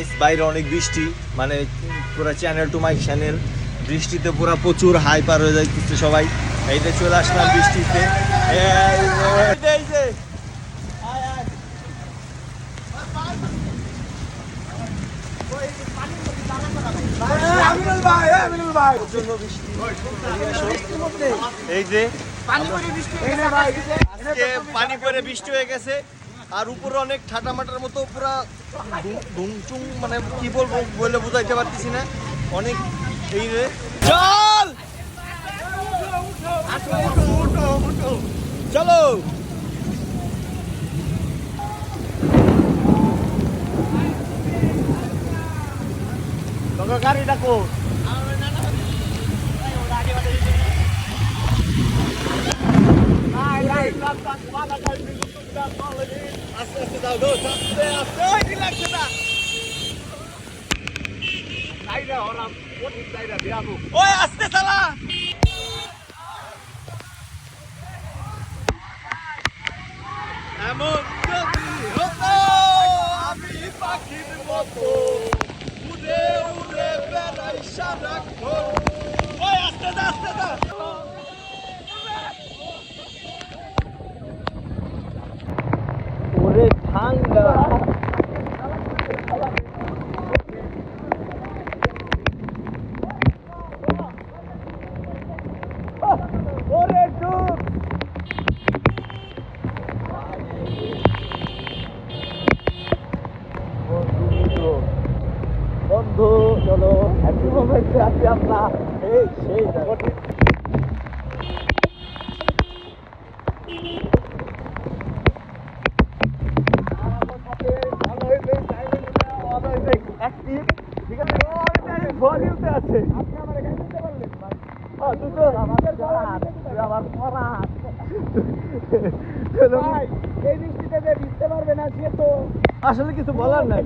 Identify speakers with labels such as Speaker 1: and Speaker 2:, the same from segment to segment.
Speaker 1: Guys বাইরে অনেক বৃষ্টি মানে পুরো চ্যানেল টু মাই চ্যানেল বৃষ্টিতে পুরো প্রচুর হাই পার হয়ে যাইতেছে সবাই। এই যে চলে আসলাম বৃষ্টিতে। এই যে, পানি পরে বৃষ্টি হয়ে গেছে। আর উপরে অনেক ঠাটা মাটার মতো পুরা ধুমচুম মানে কি বলব, বলে বুঝাইতে পারতেছি না। অনেক এই রে। চল! চলো! গাড়ি ডাকো আস্তে আস্তে দাও দোষ আস্তে আস্তে ওই কি লাগছে না ওই আস্তে চালা। এমন যদি হতো, আমি পাখির মতো উড়ে উড়ে বেড়াই সারাক্ষণ ওই আস্তে আস্তে চলো হ্যাপি মোমেন্টে আছি এই সেই। আসলে কিছু বলার নাই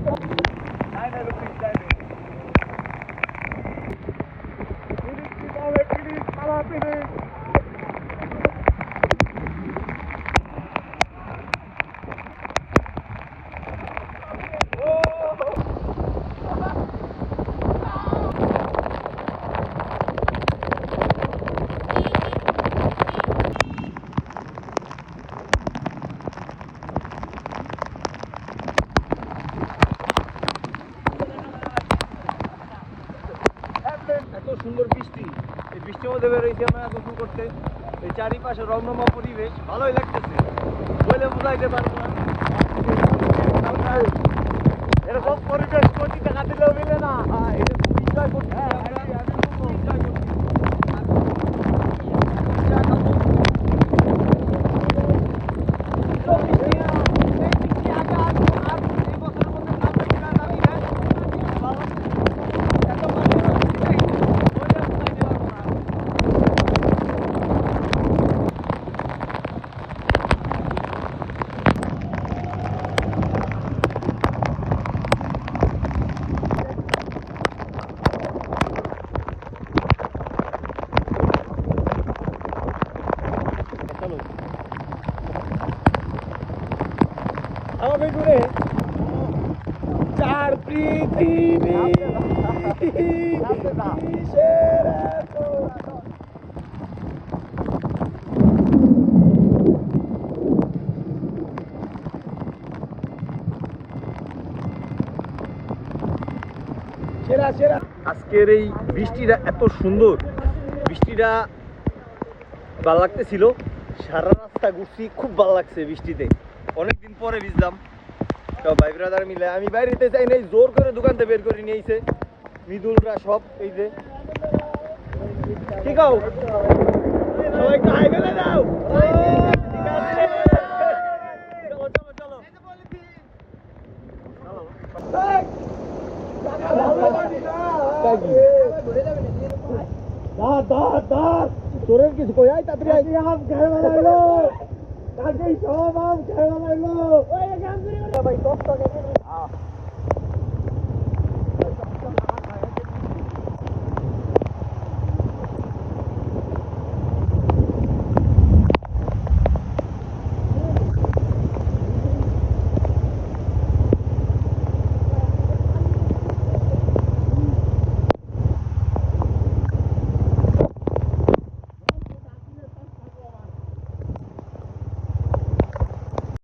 Speaker 1: সুন্দর বৃষ্টি। এই বৃষ্টির মধ্যে বেরোইছি আমরা গোসল করতে। এই চারিপাশে রমরমা পরিবেশ, ভালোই লাগতেছে। বলে বোঝাইতে পারব না। এরকম পরিবেশ কোটি টাকা দিলেও মিলে না। এটা খুব enjoy করতেছি আমরা। খুব enjoy করতেছি। চা খাব। চলো আমাকে ঘুরে চার পৃথিবী। আজকের এই বৃষ্টিটা এত সুন্দর। বৃষ্টিটা ভালো লাগতেছিল। সারা রাস্তা ঘুরছি, খুব ভালো লাগছে বৃষ্টিতে। অনেকদিন পরে ভিজলাম। সব ভাই ব্রাদার মিলে। আমি বাইরেতে চাই নাই জোর করে দোকান থেকে বের করে নিয়েছে মৃদুলরা সব এই যে। ঠিক সবাই একটু হাই ফেলে দাও চলো দাঁত দাঁত দাঁত তোরের কিছু কই? আই তাড়াতাড়ি আই আম খেয়ে বানাইলো। কাকে সব আম খেয়ে বানাইলো ওই গান করে ভাই কষ্ট